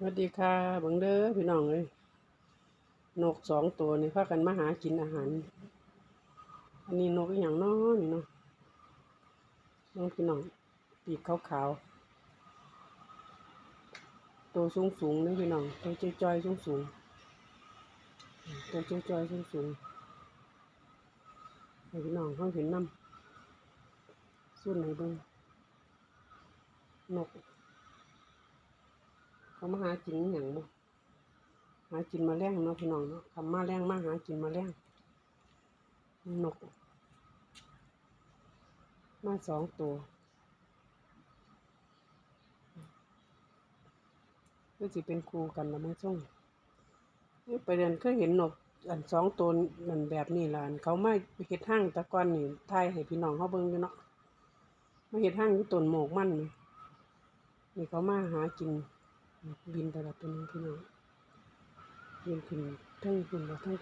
สวัสดีค่ะบังเด้อพี่น้องเอ้ยนกสองตัวนี่พากันมาหากินอาหาร อันนี้นกอย่างน้อนี่เนาะน้องพี่น้องปีกขาวๆตัวสูงสูงนี่พี่น้องตัวจ้อยๆสูงสูงตัวจ้อยๆสูงสูงพี่น้องเขาเห็นน้ำส่วนไหนบ้างนก เขามาหากินอย่างบ่หากินมาแรงเนาะพี่น้องเนาะคำมาแรงมาหากินมาแรงนก มาสองตัวก็สิเป็นครูกันแล้วมั้งช่วงนี่ไปเรียนเคยเห็นนกอันสองตัวนั่นแบบนี้ล่ะเขาไมาเฮ็ดห้างตะกอนนี่ทายให้พี่น้องเขาเบิ่งอยู่เนาะมาเฮ็ดห้างอยู่ต้นหมอกมันนี่นี่เขามาหากิน บินไปละตัวนึงพี่น้องบินขึ้นทั้งขึ้นแล้วทั้ง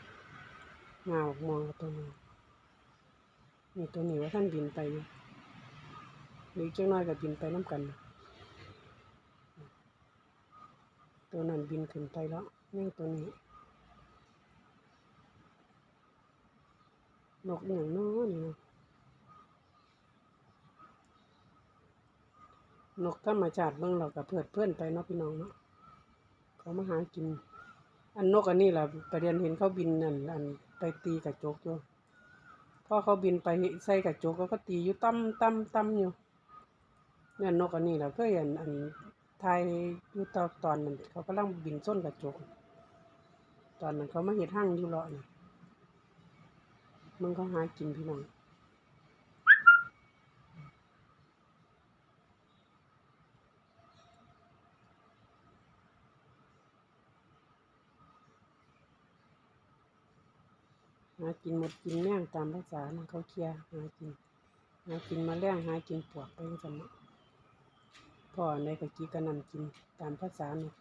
งาออกมองตัวนึงนี่ตัวนี้ว่าท่านบินไปหรือเจังน้อยก็บินไปน้ำกัน ตัวนั้นบินขึ้นไปแล้วนี่ตัวนี้นกอย่างน้อนี่เนาะ นกธรรมชาติเบิ่งเราก็เพื่อนเพื่อนไปเนาะพี่น้องเนาะเขามาหากิน อันนกอันนี้แหละประเด็นเห็นเขาบินนั่นอันไปตีกระจกอยู่พอเขาบินไปใส่กระจกแล้วก็ตีอยู่ตั้มตั้มตั้มอยู่เนี่ยนกอันนี้แหละเคยเห็นอันไทยอยู่ตอนตอนนั้นเขากำลังบินส้นกระจก ตอนนั้นเขามาเห็ดห้างอยู่เลาะนี่มันเขาหากินพี่น้อง กินหมดกินแม่งตามภาษานะเขาเคลียร์หากินหากินมาแรงหากินปวกไปจังซั่นะพ่อในกะกี้ก็นำกินตามภาษาเนาะ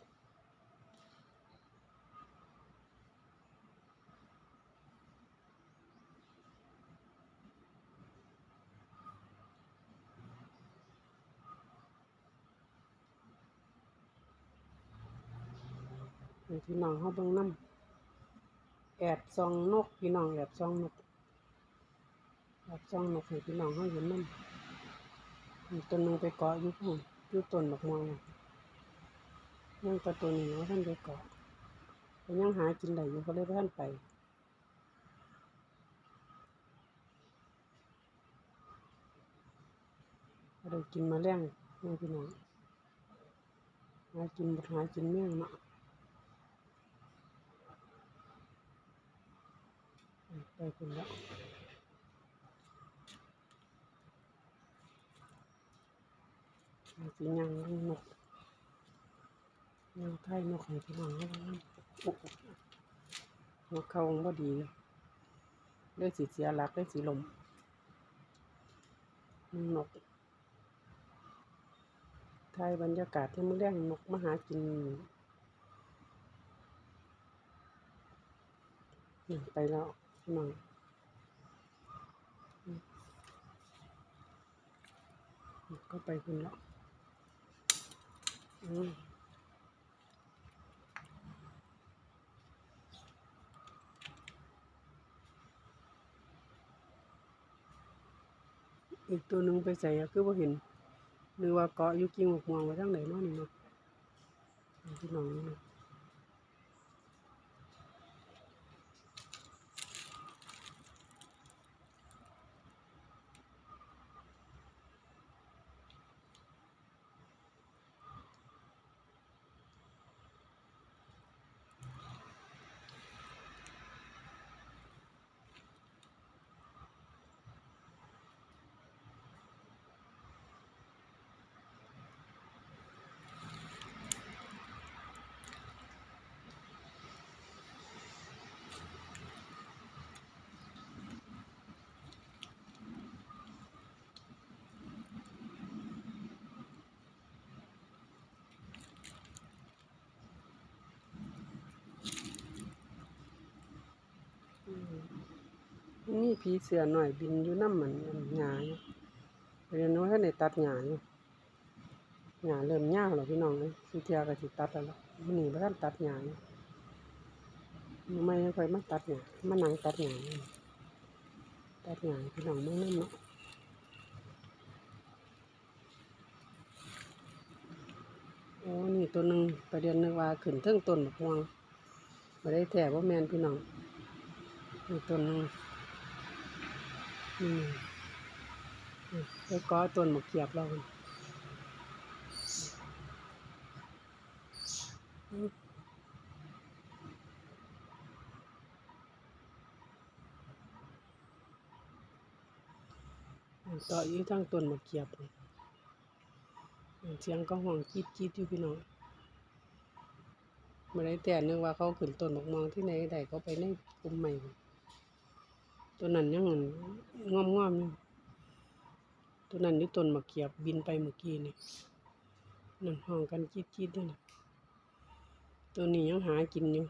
ให้พี่น้องเขาเบิ่งน้ำ แอบซองนกพี่น้องแอบซองนกแอบซองนกให้พี่น้องเขาเห็นน้ำมีตัวหนึงไปเกาะอยู่พุ่นอยู่ต้นดอกม่วงน่ะยังตัวตัวนี้ว่าท่านไปเกาะแต่ยังหากินได้อยู่ก็เลยท่านไปก็ได้กินมาแรงนี่พี่น้องหากินบดหากินแม่งเนาะ ไปคุณแล้วหาสิยังนกยังไทยนกให้พี่น้องเขาบ้างหัวเขาบ่ดีเลยสิเสียหลักเลยสิลมนกไทยบรรยากาศที่มันเลี้ยงนกมหากินไปแล้ว พี่องอืมก็ไปคุณล้วอืมอีกตัวหนึ่งไปใส่อะคือว่เห็นหรือว่าเกาะอยู่กิ่งหมกม่วงไว้ทางไหนเนาะนี่เนาะพี่น้องนี่ นี่ผีเสือหน่อยบินอยู่น้ำมันหญ้าอยู่เรียนว่าท่านได้ตัดหญ้าอยู่หญ้าเริ่มยาวแล้วพี่น้องเลยสุเทียก็สิตัดแล้วล่ะมื้อนี้บ่ทันตัดหญ้าอยู่ไม่ค่อยมาตัดหญ้ามานั่งตัดหญ้ายตัดหญ้าพี่น้องเบิ่งนเนาะโอ้นี่ตัวหนึ่งประเด็นนึกว่าขึ้นเทิงต้นบักม่วงบ่ได้แท้บ่แมนพี่น้องนี่ต้ นหนึงนี่นี่ไปก่อต้นมะเขียบเราพุ่นต่ออยู่ทางต้นมะเขียบเสียงก็ห้องกรีดกรีดอยู่พี่น้องมาได้แต่เนึกว่าเขาขึ้นต้นมะม่วงที่ไหนใดเขาไปในกลุ่มใหม่ ตัวนั้นยังงอมงอมๆอยู่ตัวนั้นอยู่ต้นมะเขียบบินไปเมื่อกี้นี่นั่นห้องกันกรีดกรีดด้วยนะตัวนี้ยังหากินอยู่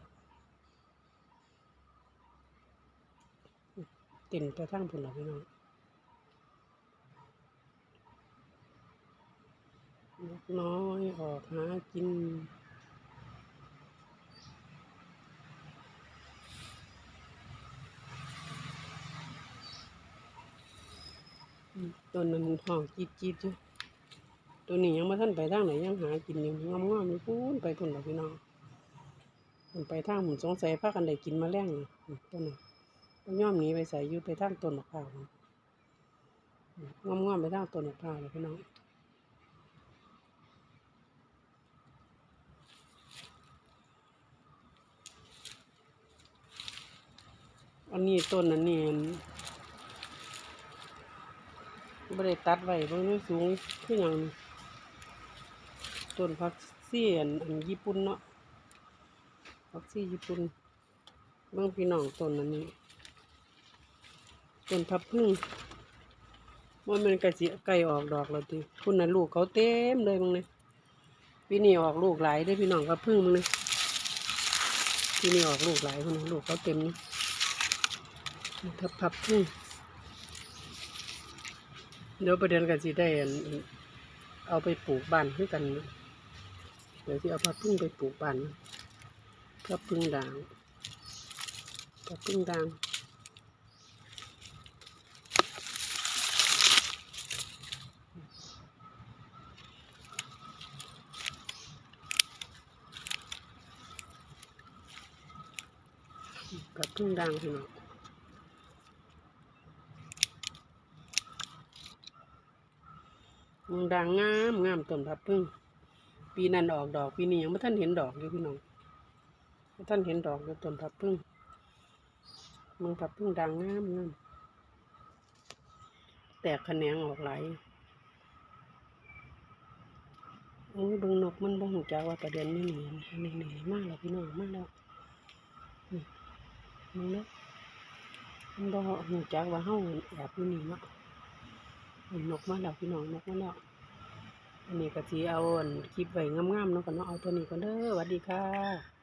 เต็นไปทางพุ่นหรอพี่น้องนกน้อยออกหากิน ตัวนั้นห้องจีดจีดอยู่ตัวนี้ยังไม่ทันไปทางไหนยังหากินอยู่งอมงอมอยู่พูนไปพุ่นหรอพี่น้องมันไปทางหมุนสงสัยพากันได้กินมาแรงนี่อืมตัวนั้นมันย่อมหนีไปใส่ยู่ไปทางต้นมะพร้าวงอมงอมไปทางต้นมะพร้าวเลยพี่น้องอันนี้ต้นอันนี้ บ่ได้ตัดไว้เบิ่งมันสูงคือหยังต้นผักซี่อันอันญี่ปุ่นเนาะผักซี่ญี่ปุ่นเบิ่งพี่น้องต้นอันนี้ต้นพับพึ่งว่ามันก็สิใกล้ออกดอกแล้วติพุ่นน่ะลูกเขาเต็มเลยมึงนี่ปีนี้ออกลูกหลายเด้พี่น้องพับพึ่งมึงนี่ปีนี้ออกลูกหลายพุ่นลูกเขาเต็มนี่พับพับพึ่ง เดี๋ยวประเด็นกันสิได้เอาไปปลูกบ้านด้วยกัน เดี๋ยวที่เอาพับพึ่งไปปลูกบ้านพับพึ่งด่างพับพึ่งด่างพับพึ่งด่างพี่น้อง งดังงามงามต้นพับพึ่ง ปีนั้นออกดอกปีนี้ยังไม่ท่านเห็นดอกเลยพี่น้องไม่ท่านเห็นดอกเลยต้นพับพึ่งมึงพับพึ่งดังงามงามแตกแขนงออกไหลายโอ้ยบิ่งนกมันบ่หูจักว่าประเด็นนี่หนีนี่นี่มากแล้วพี่น้องมากแล้วมึงเนาะมันบ่หูจักว่าเฮาแอบอยู่นี่เนาะเห็นนกมาแล้วพี่น้องนกมาแล้ว อันนี้ก็สีเอาอันคลิปไว้งามๆเนาะกันเนาะเอาตัวนี้ก่อนเด้อสวัสดีค่ะ